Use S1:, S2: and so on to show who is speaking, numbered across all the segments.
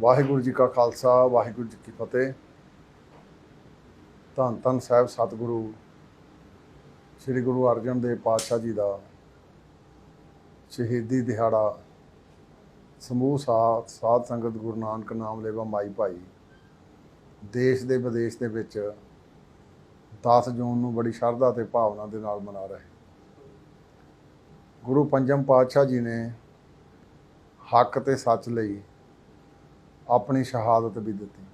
S1: ਵਾਹਿਗੁਰੂ ਜੀ ਕਾ ਖਾਲਸਾ, ਵਾਹਿਗੁਰੂ ਜੀ ਕੀ ਫਤਿਹ। ਧੰਨ ਧੰਨ ਸਾਹਿਬ ਸਤਿਗੁਰੂ, ਸ੍ਰੀ ਗੁਰੂ ਅਰਜਨ ਦੇਵ ਪਾਤਸ਼ਾਹ ਜੀ ਦਾ ਸ਼ਹੀਦੀ ਦਿਹਾੜਾ, ਸਮੂਹ ਸਾਥ, ਸਾਧ ਸੰਗਤ ਗੁਰੂ ਨਾਨਕ ਨਾਮ ਲੈਵਾ ਮਾਈ ਭਾਈ, ਦੇਸ਼ ਦੇ ਵਿਦੇਸ਼ ਦੇ ਵਿੱਚ 10 ਜੂਨ ਨੂੰ ਬੜੀ ਸ਼ਰਧਾ ਤੇ ਭਾਵਨਾ ਦੇ ਨਾਲ ਮਨਾ ਰਹੇ। ਗੁਰੂ ਪੰਜਮ ਪਾਤਸ਼ਾਹ ਜੀ ਨੇ ਹੱਕ ਤੇ ਸੱਚ ਲਈ ਆਪਣੀ ਸ਼ਹਾਦਤ ਵੀ ਦਿੱਤੀ।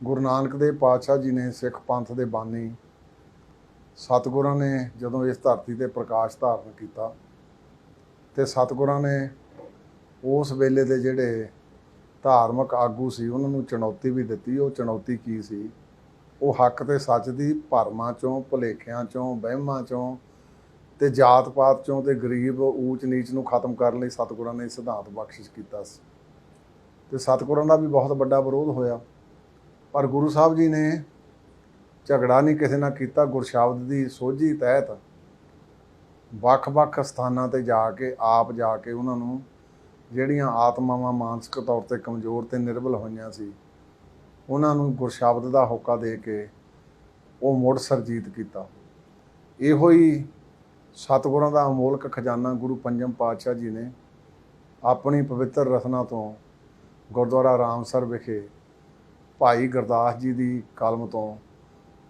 S1: ਗੁਰੂ ਨਾਨਕ ਦੇਵ ਪਾਤਸ਼ਾਹ ਜੀ ਨੇ ਸਿੱਖ ਪੰਥ ਦੇ ਬਾਨੀ ਸਤਿਗੁਰਾਂ ਨੇ ਜਦੋਂ ਇਸ ਧਰਤੀ ਤੇ ਪ੍ਰਕਾਸ਼ ਧਾਰਨ ਕੀਤਾ ਤੇ ਸਤਿਗੁਰਾਂ ਨੇ ਉਸ ਵੇਲੇ ਦੇ ਜਿਹੜੇ ਧਾਰਮਿਕ ਆਗੂ ਸੀ, ਉਹਨਾਂ ਨੂੰ ਚੁਣੌਤੀ ਵੀ ਦਿੱਤੀ। ਉਹ ਚੁਣੌਤੀ ਕੀ ਸੀ? ਉਹ ਹੱਕ ਤੇ ਸੱਚ ਦੀ ਭਰਮਾਂ ਚੋਂ, ਭੁਲੇਖਿਆਂ ਚੋਂ, ਵਹਿਮਾਂ ਚੋਂ ਤੇ ਜਾਤ ਪਾਤ ਚੋਂ ਤੇ ਗਰੀਬ ਊਚ ਨੀਚ ਨੂੰ ਖਤਮ ਕਰਨ ਲਈ ਸਤਿਗੁਰਾਂ ਨੇ ਸਿਧਾਂਤ ਬਖਸ਼ਿਸ਼ ਕੀਤਾ ਸੀ। ਤੇ ਸਤਿਗੁਰਾਂ ਦਾ ਵੀ ਬਹੁਤ ਵੱਡਾ ਵਿਰੋਧ ਹੋਇਆ। ਪਰ ਗੁਰੂ ਸਾਹਿਬ ਜੀ ਨੇ ਝਗੜਾ ਨਹੀਂ ਕਿਸੇ ਨਾਲ ਕੀਤਾ, ਗੁਰਸ਼ਬਦ ਦੀ ਸੋਝੀ ਤਹਿਤ ਵੱਖ-ਵੱਖ ਸਥਾਨਾਂ ਤੇ ਜਾ ਕੇ, ਆਪ ਜਾ ਕੇ ਉਹਨਾਂ ਨੂੰ ਜਿਹੜੀਆਂ ਆਤਮਾਵਾਂ ਮਾਨਸਿਕ ਤੌਰ ਤੇ ਕਮਜ਼ੋਰ ਤੇ ਨਿਰਬਲ ਹੋਈਆਂ ਸੀ, ਉਹਨਾਂ ਨੂੰ ਗੁਰਸ਼ਬਦ ਦਾ ਹੋਕਾ ਦੇ ਕੇ ਉਹ ਮੁੜ ਸਰਜੀਤ ਕੀਤਾ। ਇਹੋ ਹੀ ਸਤਿਗੁਰਾਂ ਦਾ ਅਮੋਲਕ ਖਜ਼ਾਨਾ ਗੁਰੂ ਪੰਜਮ ਪਾਤਸ਼ਾਹ ਜੀ ਨੇ ਆਪਣੀ ਪਵਿੱਤਰ ਰਸਨਾ ਤੋਂ ਗੁਰਦੁਆਰਾ ਰਾਮਸਰ ਵਿਖੇ ਭਾਈ ਗੁਰਦਾਸ ਜੀ ਦੀ ਕਲਮ ਤੋਂ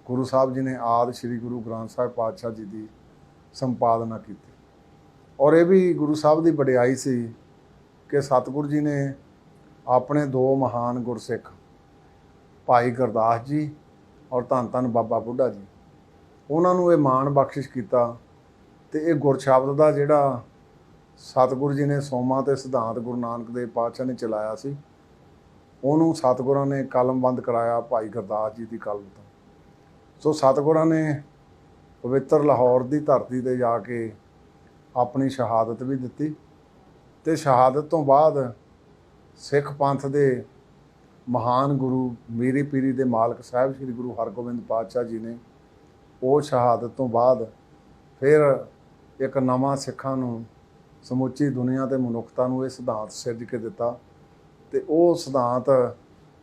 S1: ਗੁਰੂ ਸਾਹਿਬ ਜੀ ਨੇ ਆਦ ਸ੍ਰੀ ਗੁਰੂ ਗ੍ਰੰਥ ਸਾਹਿਬ ਪਾਤਸ਼ਾਹ ਜੀ ਦੀ ਸੰਪਾਦਨਾ ਕੀਤੀ। ਔਰ ਇਹ ਵੀ ਗੁਰੂ ਸਾਹਿਬ ਦੀ ਵਡਿਆਈ ਸੀ ਕਿ ਸਤਿਗੁਰੂ ਜੀ ਨੇ ਆਪਣੇ ਦੋ ਮਹਾਨ ਗੁਰਸਿੱਖ, ਭਾਈ ਗੁਰਦਾਸ ਜੀ ਔਰ ਧੰਨ ਧੰਨ ਬਾਬਾ ਬੁੱਢਾ ਜੀ, ਉਹਨਾਂ ਨੂੰ ਇਹ ਮਾਣ ਬਖਸ਼ਿਸ਼ ਕੀਤਾ ਤੇ ਇਹ ਗੁਰਸ਼ਬਦ ਦਾ ਜਿਹੜਾ ਸਤਿਗੁਰੂ ਜੀ ਨੇ ਸੋਮਾ ਤੇ ਸਿਧਾਂਤ ਗੁਰੂ ਨਾਨਕ ਦੇਵ ਪਾਤਸ਼ਾਹ ਨੇ ਚਲਾਇਆ ਸੀ ਉਹਨੂੰ ਸਤਿਗੁਰਾਂ ਨੇ ਕਲਮਬੰਦ ਕਰਾਇਆ ਭਾਈ ਗੁਰਦਾਸ ਜੀ ਦੀ ਕਲਮ ਤੋਂ। ਸੋ ਸਤਿਗੁਰਾਂ ਨੇ ਪਵਿੱਤਰ ਲਾਹੌਰ ਦੀ ਧਰਤੀ ਤੇ ਜਾ ਕੇ ਆਪਣੀ ਸ਼ਹਾਦਤ ਵੀ ਦਿੱਤੀ ਤੇ ਸ਼ਹਾਦਤ ਤੋਂ ਬਾਅਦ ਸਿੱਖ ਪੰਥ ਦੇ ਮਹਾਨ ਗੁਰੂ ਮੀਰੀ ਪੀਰੀ ਦੇ ਮਾਲਕ ਸਾਹਿਬ ਸ੍ਰੀ ਗੁਰੂ ਹਰਗੋਬਿੰਦ ਪਾਤਸ਼ਾਹ ਜੀ ਨੇ ਉਹ ਸ਼ਹਾਦਤ ਤੋਂ ਬਾਅਦ ਫਿਰ ਇੱਕ ਨਵਾਂ ਸਿੱਖਾਂ ਨੂੰ ਸਮੁੱਚੀ ਦੁਨੀਆ ਤੇ ਮਨੁੱਖਤਾ ਨੂੰ ਇਹ ਸਿਧਾਂਤ ਸਿਰਜ ਕੇ ਦਿੱਤਾ ਤੇ ਉਹ ਸਿਧਾਂਤ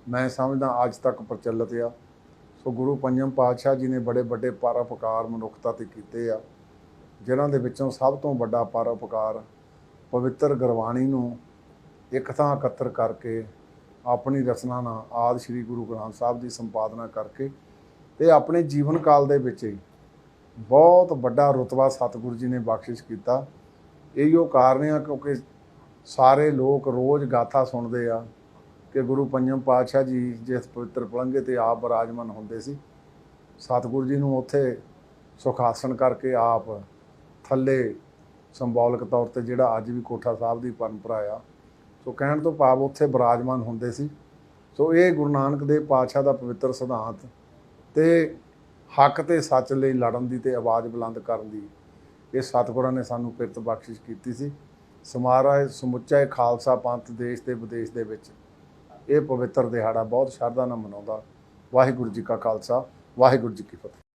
S1: ਮੈਂ ਸਮਝਦਾ ਅੱਜ ਤੱਕ ਪ੍ਰਚਲਿਤ ਆ। ਸੋ ਗੁਰੂ ਪੰਜਮ ਪਾਤਸ਼ਾਹ ਜੀ ਨੇ ਬੜੇ ਵੱਡੇ ਪਰਉਪਕਾਰ ਮਨੁੱਖਤਾ ਤੇ ਕੀਤੇ ਆ, ਜਿਨ੍ਹਾਂ ਦੇ ਵਿੱਚੋਂ ਸਭ ਤੋਂ ਵੱਡਾ ਪਰਉਪਕਾਰ ਪਵਿੱਤਰ ਗੁਰਬਾਣੀ ਨੂੰ ਇੱਕ ਥਾਂ ਇਕੱਤਰ ਕਰਕੇ ਆਪਣੀ ਰਚਨਾ ਨਾਲ ਆਦ ਸ੍ਰੀ ਗੁਰੂ ਗ੍ਰੰਥ ਸਾਹਿਬ ਦੀ ਸੰਪਾਦਨਾ ਕਰਕੇ ਤੇ ਆਪਣੇ ਜੀਵਨ ਕਾਲ ਦੇ ਵਿੱਚ ਹੀ ਬਹੁਤ ਵੱਡਾ ਰੁਤਬਾ ਸਤਿਗੁਰੂ ਜੀ ਨੇ ਬਖਸ਼ਿਸ਼ ਕੀਤਾ। ਇਹੀਓ ਕਾਰਨ ਆ ਕਿਉਂਕਿ ਸਾਰੇ ਲੋਕ ਰੋਜ਼ ਗਾਥਾ ਸੁਣਦੇ ਆ ਕਿ ਗੁਰੂ ਪੰਜਮ ਪਾਤਸ਼ਾਹ ਜੀ ਜਿਸ ਪਵਿੱਤਰ ਪਲੰਘੇ ਤੇ ਆਪ ਬਿਰਾਜਮਾਨ ਹੁੰਦੇ ਸੀ, ਸਤਿਗੁਰੂ ਜੀ ਨੂੰ ਉੱਥੇ ਸੁਖਾਸਨ ਕਰਕੇ ਆਪ ਥੱਲੇ ਸਿੰਬੋਲਿਕ ਤੌਰ ਤੇ ਜਿਹੜਾ ਅੱਜ ਵੀ ਕੋਠਾ ਸਾਹਿਬ ਦੀ ਪਰੰਪਰਾ ਆ, ਸੋ ਕਹਿਣ ਤੋਂ ਭਾਵ ਉੱਥੇ ਬਿਰਾਜਮਾਨ ਹੁੰਦੇ ਸੀ। ਸੋ ਇਹ ਗੁਰੂ ਨਾਨਕ ਦੇਵ ਪਾਤਸ਼ਾਹ ਦਾ ਪਵਿੱਤਰ ਸਿਧਾਂਤ ਤੇ ਹੱਕ ਤੇ ਸੱਚ ਲਈ ਲੜਨ ਦੀ ਤੇ ਆਵਾਜ਼ ਬੁਲੰਦ ਕਰਨ ਦੀ ਇਹ ਸਤਿਗੁਰਾਂ ਨੇ ਸਾਨੂੰ ਕਿਰਤ ਬਖਸ਼ਿਸ਼ ਕੀਤੀ ਸੀ। ਸਮਾਰਾ ਸਮੁੱਚਾ ਇਹ ਖਾਲਸਾ ਪੰਥ ਦੇਸ਼ ਤੇ ਵਿਦੇਸ਼ ਦੇ ਵਿੱਚ। ਇਹ ਪਵਿੱਤਰ ਦਿਹਾੜਾ ਬਹੁਤ ਸ਼ਰਧਾ ਨਾਲ ਮਨਾਉਂਦਾ। ਵਾਹਿਗੁਰੂ ਜੀ ਕਾ ਖਾਲਸਾ, ਵਾਹਿਗੁਰੂ ਜੀ ਕੀ ਫਤਿਹ।